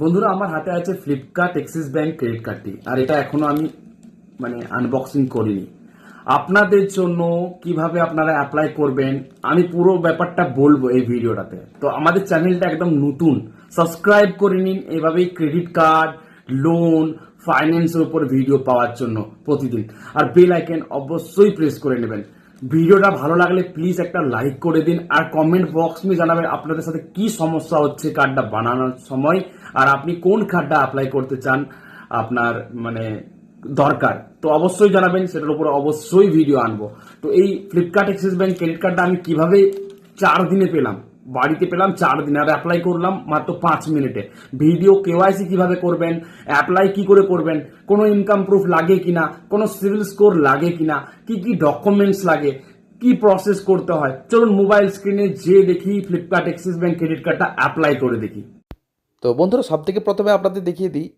বন্ধুরা, আমার হাতে আছে ফ্লিপকার্ট এক্সিস ব্যাংক ক্রেডিট কার্ডটি আর এটা এখনও আমি মানে আনবক্সিং করিনি। আপনাদের জন্য কীভাবে আপনারা অ্যাপ্লাই করবেন, আমি পুরো ব্যাপারটা বলব এই ভিডিওটাতে। তো আমাদের চ্যানেলটা একদম নতুন সাবস্ক্রাইব করে নিন, এভাবেই ক্রেডিট কার্ড লোন ফাইন্যান্সের উপর ভিডিও পাওয়ার জন্য প্রতিদিন। আর বেল আইকন অবশ্যই প্রেস করে নেবেন। ভিডিওটা ভালো লাগলে প্লিজ একটা লাইক করে দিন আর কমেন্ট বক্স মে জানাবেন আপনাদের সাথে কি সমস্যা হচ্ছে কার্ডটা বানানোর সময় আর আপনি কোন কার্ডটা অ্যাপ্লাই করতে চান আপনার মানে দরকার। তো অবশ্যই জানাবেন, সেটার উপর অবশ্যই ভিডিও আনব। তো এই ফ্লিপকার্ট এক্সিস ব্যাংক ক্রেডিট কার্ডটা আমি কীভাবে চার দিনে পেলাম? বাড়িতে পেলাম, চার দিন। আর অ্যাপ্লাই করলাম মাত্র পাঁচ মিনিটে। ভিডিও কেওয়াইসি কীভাবে করবেন? অ্যাপ্লাই কি করে করবেন? কোনো ইনকাম প্রুফ লাগে কিনা? কোনো সিভিল স্কোর লাগে কিনা? কি কি ডকুমেন্টস লাগে? কি প্রসেস করতে হয়? চলুন মোবাইল স্ক্রিনে যে দেখি ফ্লিপকার্ট এক্সিস ব্যাঙ্ক ক্রেডিট কার্ডটা অ্যাপ্লাই করে দেখি। তো বন্ধুরা সব থেকে প্রথমে আপনাদের দেখিয়ে দিই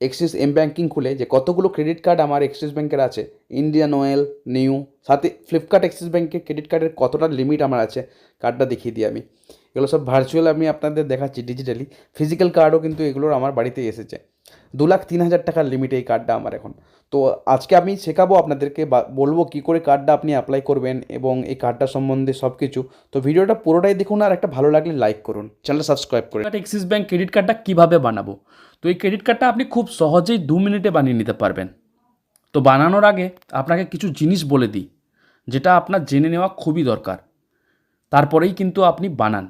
এক্সিস এম ব্যাঙ্কিং খুলে যে কতগুলো ক্রেডিট কার্ড আমার এক্সিস ব্যাঙ্কের আছে? ইন্ডিয়ান অয়েল নিউ সাথে ফ্লিপকার্ট এক্সিস ব্যাঙ্কের ক্রেডিট কার্ডের কতটা লিমিট আমার আছে? কার্ডটা দেখিয়ে দিই আমি। এগুলো সব ভার্চুয়াল আমি আপনাদের দেখাচ্ছি ডিজিটালি ফিজিক্যাল কার্ডও কিন্তু এগুলোর আমার বাড়িতে এসেছে। দু লাখ তিন হাজার টাকার লিমিট এই কার্ডটা আমার এখন। তো আজকে আমি শেখাবো আপনাদেরকে বলব কী করে কার্ডটা আপনি অ্যাপ্লাই করবেন এবং এই কার্ডটা সম্বন্ধে সব কিছু তো ভিডিওটা পুরোটাই দেখুন আর একটা ভালো লাগলে লাইক করুন। চ্যানেল সাবস্ক্রাইব করুন এক্সিস ব্যাংক ক্রেডিট কার্ডটা কীভাবে বানাবো? তো এই ক্রেডিট কার্ডটা আপনি খুব সহজেই দু মিনিটে বানিয়ে নিতে পারবেন। তো বানানোর আগে আপনাকে কিছু জিনিস বলে দিই, যেটা আপনার জেনে নেওয়া খুবই দরকার। তারপরেই কিন্তু আপনি বানান।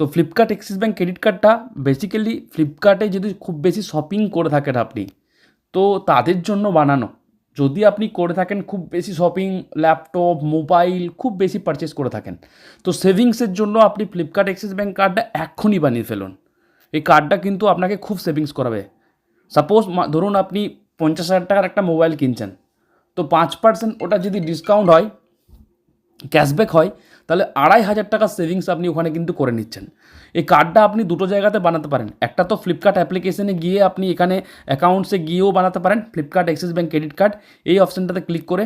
তো ফ্লিপকার্ট এক্সিস ব্যাঙ্ক ক্রেডিট কার্ডটা বেসিক্যালি ফ্লিপকার্টে যদি খুব বেশি শপিং করে থাকেন আপনি, তো তাদের জন্য বানানো। যদি আপনি করে থাকেন খুব বেশি শপিং ল্যাপটপ মোবাইল খুব বেশি পারচেস করে থাকেন। তো সেভিংসের জন্য আপনি ফ্লিপকার্ট এক্সিস ব্যাঙ্ক কার্ডটা এক্ষুনি বানিয়ে ফেলুন। এই কার্ডটা কিন্তু আপনাকে খুব সেভিংস করাবে। সাপোজ ধরুন আপনি পঞ্চাশ হাজার টাকার একটা মোবাইল কিনছেন। তো পাঁচ পার্সেন্ট ওটা যদি ডিসকাউন্ট হয় ক্যাশব্যাক হয়, তাহলে আড়াই হাজার টাকার সেভিংস আপনি ওখানে কিন্তু করে নিচ্ছেন। এই কার্ডটা আপনি দুটো জায়গাতে বানাতে পারেন। একটা তো ফ্লিপকার্ট অ্যাপ্লিকেশনে গিয়ে আপনি এখানে অ্যাকাউন্টসে গিয়েও বানাতে পারেন। Flipkart Axis bank credit card এই অপশানটাতে ক্লিক করে,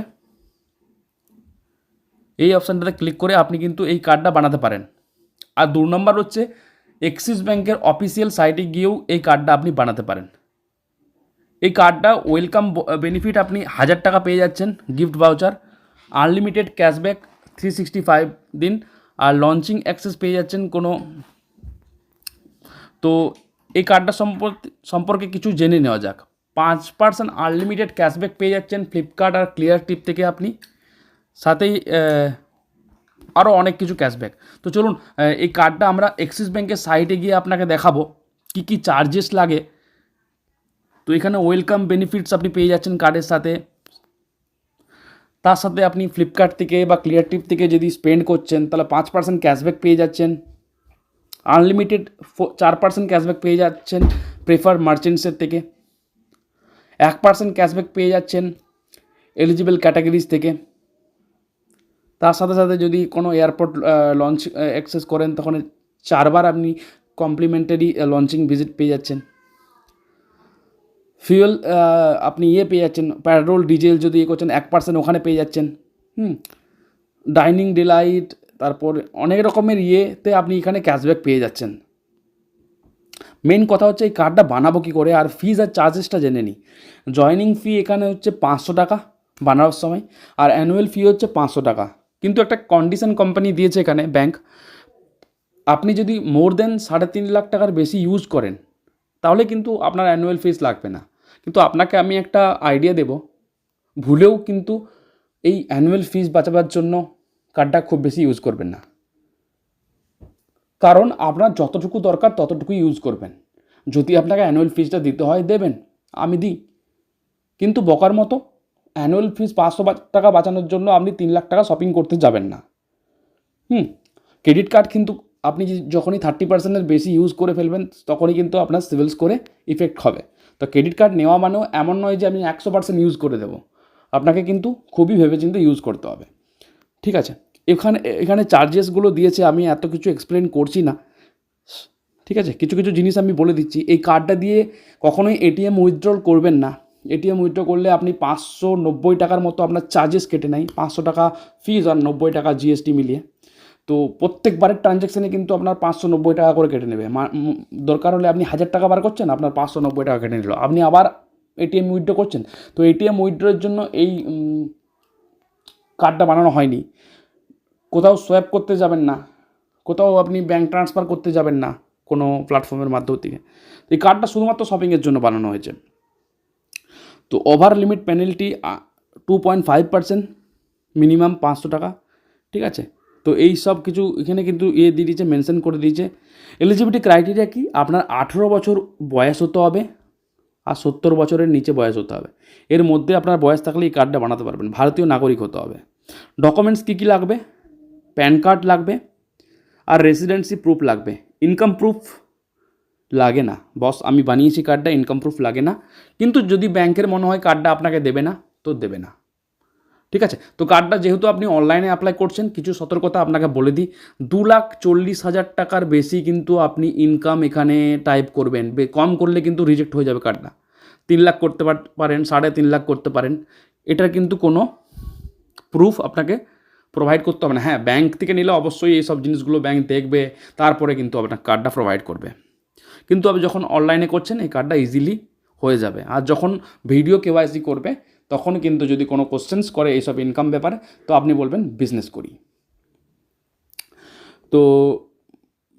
এই অপশানটাতে ক্লিক করে আপনি কিন্তু এই কার্ডটা বানাতে পারেন। আর দু নম্বর হচ্ছে এক্সিস ব্যাংকের অফিসিয়াল সাইটে গিয়েও এই কার্ডটা আপনি বানাতে পারেন। এই কার্ডটা ওয়েলকাম বেনিফিট আপনি হাজার টাকা পেয়ে যাচ্ছেন, gift voucher, unlimited cashback three sixty five দিন, আর লঞ্চিং অ্যাক্সেস পেয়ে যাচ্ছেন কোনো। তো এই কার্ডটা সম্পর্কে সম্পর্কে কিছু জেনে নেওয়া যাক। পাঁচ পার্সেন্ট আনলিমিটেড ক্যাশব্যাক পেয়ে যাচ্ছেন ফ্লিপকার্ট আর ক্লিয়ার টিপ থেকে আপনি। সাথেই আরও অনেক কিছু ক্যাশব্যাক তো চলুন আহ, এই কার্ডটা আমরা এক্সিস ব্যাংকের সাইটে গিয়ে আপনাকে দেখাবো কী কী চার্জেস লাগে। তো এখানে ওয়েলকাম বেনিফিটস আপনি পেয়ে যাচ্ছেন কার্ডের সাথে। তার সাথে আপনি ফ্লিপকার্ট থেকে বা ক্লিয়ার টিপ থেকে যদি স্পেন্ড করছেন তাহলে পাঁচ পার্সেন্ট ক্যাশব্যাক পেয়ে যাচ্ছেন। আনলিমিটেড চার পার্সেন্ট ক্যাশব্যাক পেয়ে যাচ্ছেন প্রেফার মার্চেন্টসের থেকে। এক পার্সেন্ট ক্যাশব্যাক পেয়ে যাচ্ছেন এলিজিবল ক্যাটাগরিজ থেকে। তার সাথে সাথে যদি কোনো এয়ারপোর্ট লঞ্চ অ্যাক্সেস করেন, তখন চারবার আপনি কমপ্লিমেন্টারি লঞ্চিং ভিজিট পেয়ে যাচ্ছেন। ফিউয়েল আপনি ইয়ে পেয়ে যাচ্ছেন। পেট্রোল ডিজেল যদি ইয়ে করছেন, এক পার্সেন্ট ওখানে পেয়ে যাচ্ছেন। হুম। ডাইনিং ডিলাইট তারপর অনেক রকমের ইয়েতে আপনি এখানে ক্যাশব্যাক পেয়ে যাচ্ছেন। মেন কথা হচ্ছে, এই কার্ডটা বানাবো কী করে? আর ফিজ আর চার্জেসটা জেনে নিই জয়নিং ফি এখানে হচ্ছে পাঁচশো টাকা বানানোর সময়, আর অ্যানুয়াল ফি হচ্ছে পাঁচশো টাকা। কিন্তু একটা কন্ডিশন কোম্পানি দিয়েছে এখানে ব্যাংক আপনি যদি মোর দেন সাড়ে তিন লাখ টাকার বেশি ইউজ করেন, তাহলে কিন্তু আপনার অ্যানুয়াল ফিস লাগবে না। কিন্তু আপনাকে আমি একটা আইডিয়া দেব। ভুলেও কিন্তু এই অ্যানুয়াল ফিস বাঁচাবার জন্য কার্ডটা খুব বেশি ইউজ করবেন না। কারণ আপনার যতটুকু দরকার ততটুকু ইউজ করবেন। যদি আপনাকে অ্যানুয়াল ফিজটা দিতে হয়, দেবেন, আমি দিই। কিন্তু বকার মতো অ্যানুয়াল ফিস পাঁচশো টাকা বাঁচানোর জন্য আপনি তিন লাখ টাকা শপিং করতে যাবেন না। হুম ক্রেডিট কার্ড কিন্তু আপনি যখনই থার্টি পার্সেন্টের বেশি ইউজ করে ফেলবেন, তখনই কিন্তু আপনার সিভিল স্কোরে ইফেক্ট হবে। তো ক্রেডিট কার্ড নেওয়া মানেও এমন নয় যে আমি একশো পার্সেন্ট ইউজ করে দেবো। আপনাকে কিন্তু খুবই ভেবেচিন্তে ইউজ করতে হবে। ঠিক আছে? এখানে এখানে চার্জেসগুলো দিয়েছে, আমি এত কিছু এক্সপ্লেন করছি না। ঠিক আছে? কিছু কিছু জিনিস আমি বলে দিচ্ছি। এই কার্ডটা দিয়ে কখনোই এটিএম উইথড্রল করবেন না। এটিএম উইথড্র করলে আপনি পাঁচশো নব্বই টাকার মতো আপনার চার্জেস কেটে নেয়। পাঁচশো টাকা ফিজ আর নব্বই টাকা জিএসটি মিলিয়ে। তো প্রত্যেকবারের ট্রানজ্যাকশানে কিন্তু আপনার পাঁচশো নব্বই টাকা করে কেটে নেবে। দরকার হলে আপনি হাজার টাকা বার করছেন, আপনার পাঁচশো নব্বই টাকা কেটে নিল। আপনি আবার এটিএম উইথড্র করছেন। তো এটিএম উইথড্রোর জন্য এই কার্ডটা বানানো হয়নি। কোথাও সোয়াপ করতে যাবেন না। কোথাও আপনি ব্যাঙ্ক ট্রান্সফার করতে যাবেন না কোনো প্ল্যাটফর্মের মাধ্যম থেকে। এই কার্ডটা শুধুমাত্র শপিংয়ের জন্য বানানো হয়েছে। তো over limit penalty two point five percent minimum পাঁচশো টাকা, ঠিক আছে? তো এই সব কিছু এখানে কিন্তু ইয়ে দিয়ে দিয়েছে মেনশন করে দিয়েছে। এলিজিবিলিটি ক্রাইটেরিয়া কি? আপনার আঠেরো বছর বয়স হতে হবে আর সত্তর বছরের নিচে বয়স হতে হবে। এর মধ্যে আপনার বয়স থাকলে এই কার্ডটা বানাতে পারবেন। ভারতীয় নাগরিক হতে হবে। ডকুমেন্টস কী কী লাগবে? প্যান কার্ড লাগবে আর রেসিডেন্সি প্রুফ লাগবে। ইনকাম প্রুফ লাগে না। বস, আমি বানিয়েছি কার্ডটা ইনকাম প্রুফ লাগে না। কিন্তু যদি ব্যাংকের মনে হয় কার্ডটা আপনাকে দেবে না, তো দেবে না। ঠিক আছে? তো কার্ডটা যেহেতু আপনি অনলাইনে অ্যাপ্লাই করছেন, কিছু সতর্কতা আপনাকে বলে দিই। দু লাখ চল্লিশ হাজার টাকার বেশি কিন্তু আপনি ইনকাম এখানে টাইপ করবেন। কম করলে কিন্তু রিজেক্ট হয়ে যাবে কার্ডটা তিন লাখ করতে পার- পারেন, সাড়ে তিন লাখ করতে পারেন। এটার কিন্তু কোনো প্রুফ আপনাকে প্রোভাইড করতে হবে না। হ্যাঁ ব্যাংক থেকে নিলে অবশ্যই এই সব জিনিসগুলো ব্যাংক দেখবে, তারপরে কিন্তু আপনার কার্ডটা প্রোভাইড করবে। কিন্তু আপনি যখন অনলাইনে করছেন, এই কার্ডটা ইজিলি হয়ে যাবে। আর যখন ভিডিও কেওয়াইসি করবে, তখন কিন্তু যদি কোনো কোশ্চেন্স করে এইসব ইনকাম ব্যাপারে, তো আপনি বলবেন বিজনেস করি। তো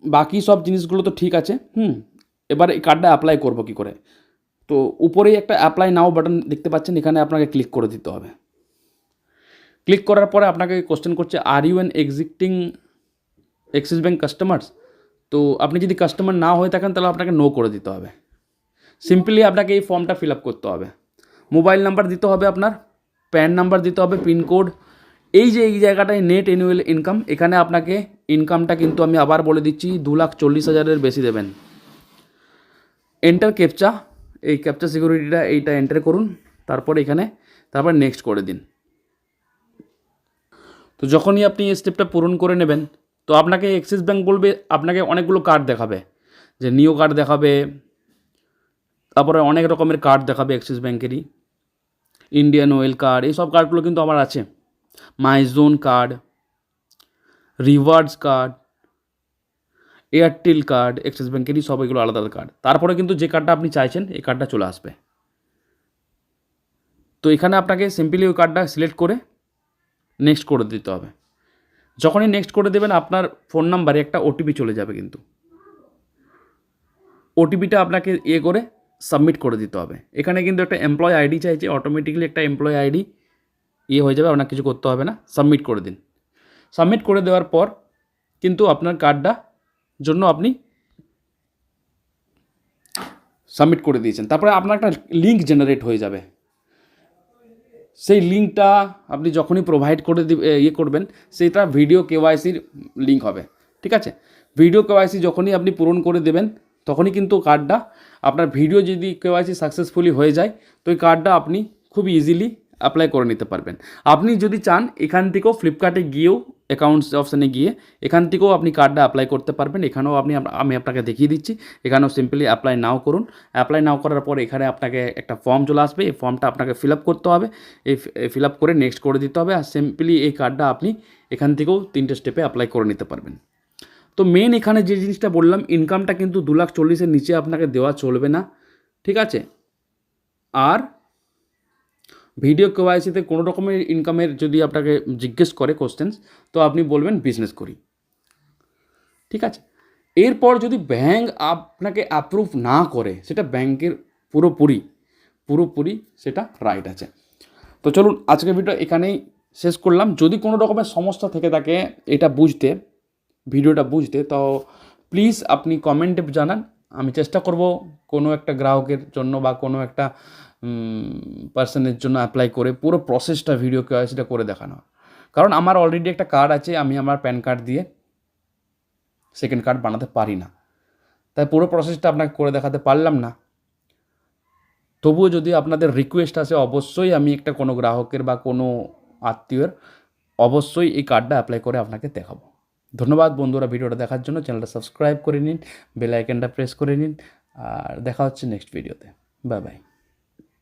বাকি সব জিনিসগুলো তো ঠিক আছে, হুম? এবার এই কার্ডটা অ্যাপ্লাই করব কী করে? তো উপরেই একটা অ্যাপ্লাই নাও বাটন দেখতে পাচ্ছেন, এখানে আপনাকে ক্লিক করে দিতে হবে। ক্লিক করার পরে আপনাকে কোশ্চেন করছে are you an existing Axis bank customers তো আপনি যদি কাস্টমার না হয়ে থাকেন, তাহলে আপনাকে নো করে দিতে হবে। সিম্পলি আপনাকে এই ফর্মটা ফিল আপ করতে হবে। মোবাইল নাম্বার দিতে হবে আপনার প্যান নাম্বার দিতে হবে পিনকোড এই যে, এই জায়গাটায় নেট অ্যানুয়াল ইনকাম এখানে আপনাকে ইনকামটা কিন্তু আমি আবার বলে দিচ্ছি দু লাখ চল্লিশ হাজারের বেশি দেবেন। এন্টার ক্যাপচা এই ক্যাপচা সিকিউরিটিটা এইটা এন্টার করুন, তারপর এখানে, তারপর নেক্সট করে দিন। তো যখনই আপনি এই স্টেপটা পূরণ করে নেবেন তো আপনাকে অ্যাক্সিস ব্যাঙ্ক বলবে, আপনাকে অনেকগুলো কার্ড দেখাবে। যে নিও কার্ড দেখাবে, তারপরে অনেক রকমের কার্ড দেখাবে অ্যাক্সিস ব্যাঙ্কেরই ইন্ডিয়ান ওয়েল কার্ড এই সব কার্ডগুলো কিন্তু আমার আছে। MyZone card rewards card Airtel card Axis ব্যাঙ্কেরই সব এগুলো আলাদা আলাদা কার্ড তারপরে কিন্তু যে কার্ডটা আপনি চাইছেন, এই কার্ডটা চলে আসবে। তো এখানে আপনাকে সিম্পলি ওই কার্ডটা সিলেক্ট করে নেক্সট করে দিতে হবে। যখনই নেক্সট করে দেবেন, আপনার ফোন নাম্বারে একটা ওটিপি চলে যাবে কিন্তু। ওটিপিটা আপনাকে ইয়ে করে সাবমিট করে দিতে হবে। এখানে কিন্তু একটা এমপ্লয় আইডি চাইছে অটোমেটিক্যালি একটা এমপ্লয় আইডি ইয়ে হয়ে যাবে, আপনার কিছু করতে হবে না সাবমিট করে দিন। সাবমিট করে দেওয়ার পর কিন্তু আপনার কার্ডটা জন্য আপনি সাবমিট করে দিয়েছেন। তারপরে আপনার একটা লিঙ্ক জেনারেট হয়ে যাবে। সেই লিঙ্কটা আপনি যখনই প্রোভাইড করে ইয়ে করবেন সেটা ভিডিও কেওয়াইসির লিঙ্ক হবে, ঠিক আছে? ভিডিও কেওয়াইসি যখনই আপনি পূরণ করে দেবেন, তখনই কিন্তু কার্ডটা আপনার ভিডিও যদি কেওয়াইসি সাকসেসফুলি হয়ে যায়, তো ওই কার্ডটা আপনি খুব ইজিলি অ্যাপ্লাই করে নিতে পারবেন। আপনি যদি চান, এখান থেকেও ফ্লিপকার্টে গিয়েও অ্যাকাউন্টস অপশানে গিয়ে এখান থেকেও আপনি কার্ডটা অ্যাপ্লাই করতে পারবেন। এখানেও আপনি, আমি আপনাকে দেখিয়ে দিচ্ছি। এখানেও সিম্পলি অ্যাপ্লাই নাও করুন। অ্যাপ্লাই নাও করার পর এখানে আপনাকে একটা ফর্ম চলে আসবে। এই ফর্মটা আপনাকে ফিল আপ করতে হবে। এই ফিল আপ করে নেক্সট করে দিতে হবে। আর সিম্পলি এই কার্ডটা আপনি এখান থেকেও তিনটে স্টেপে অ্যাপ্লাই করে নিতে পারবেন। তো মেন এখানে যে জিনিসটা বললাম ইনকামটা কিন্তু দু লাখ চল্লিশের নিচে আপনাকে দেওয়া চলবে না। ঠিক আছে? আর ভিডিও কেওয়াইসিতে কোনো রকমের ইনকামের যদি আপনাকে জিজ্ঞেস করে কোশ্চেন্স তো আপনি বলবেন বিজনেস করি। ঠিক আছে? এরপর যদি ব্যাংক আপনাকে অ্যাপ্রুভ না করে, সেটা ব্যাংকের পুরোপুরি পুরোপুরি সেটা রাইট আছে। তো চলুন, আজকের ভিডিও এখানেই শেষ করলাম। যদি কোনো রকমের সমস্যা থেকে থাকে, এটা বুঝতে, ভিডিওটা বুঝতে, তো প্লিজ আপনি কমেন্টে জানান। আমি চেষ্টা করব কোনো একটা গ্রাহকের জন্য বা কোনো একটা পার্সনের জন্য অ্যাপ্লাই করে পুরো প্রসেসটা ভিডিও সেটা করে দেখানো কারণ আমার অলরেডি একটা কার্ড আছে, আমি আমার প্যান কার্ড দিয়ে সেকেন্ড কার্ড বানাতে পারি না। তাই পুরো প্রসেসটা আপনাকে করে দেখাতে পারলাম না। তবুও যদি আপনাদের রিকোয়েস্ট আছে অবশ্যই আমি একটা কোনো গ্রাহকের বা কোনো আত্মীয়ের অবশ্যই এই কার্ডটা অ্যাপ্লাই করে আপনাকে দেখাবো। ধন্যবাদ বন্ধুরা ভিডিওটা দেখার জন্য। চ্যানেলটা সাবস্ক্রাইব করে নিন বেল আইকনটা প্রেস করে নিন। আর দেখা হচ্ছে নেক্সট ভিডিওতে বাই বাই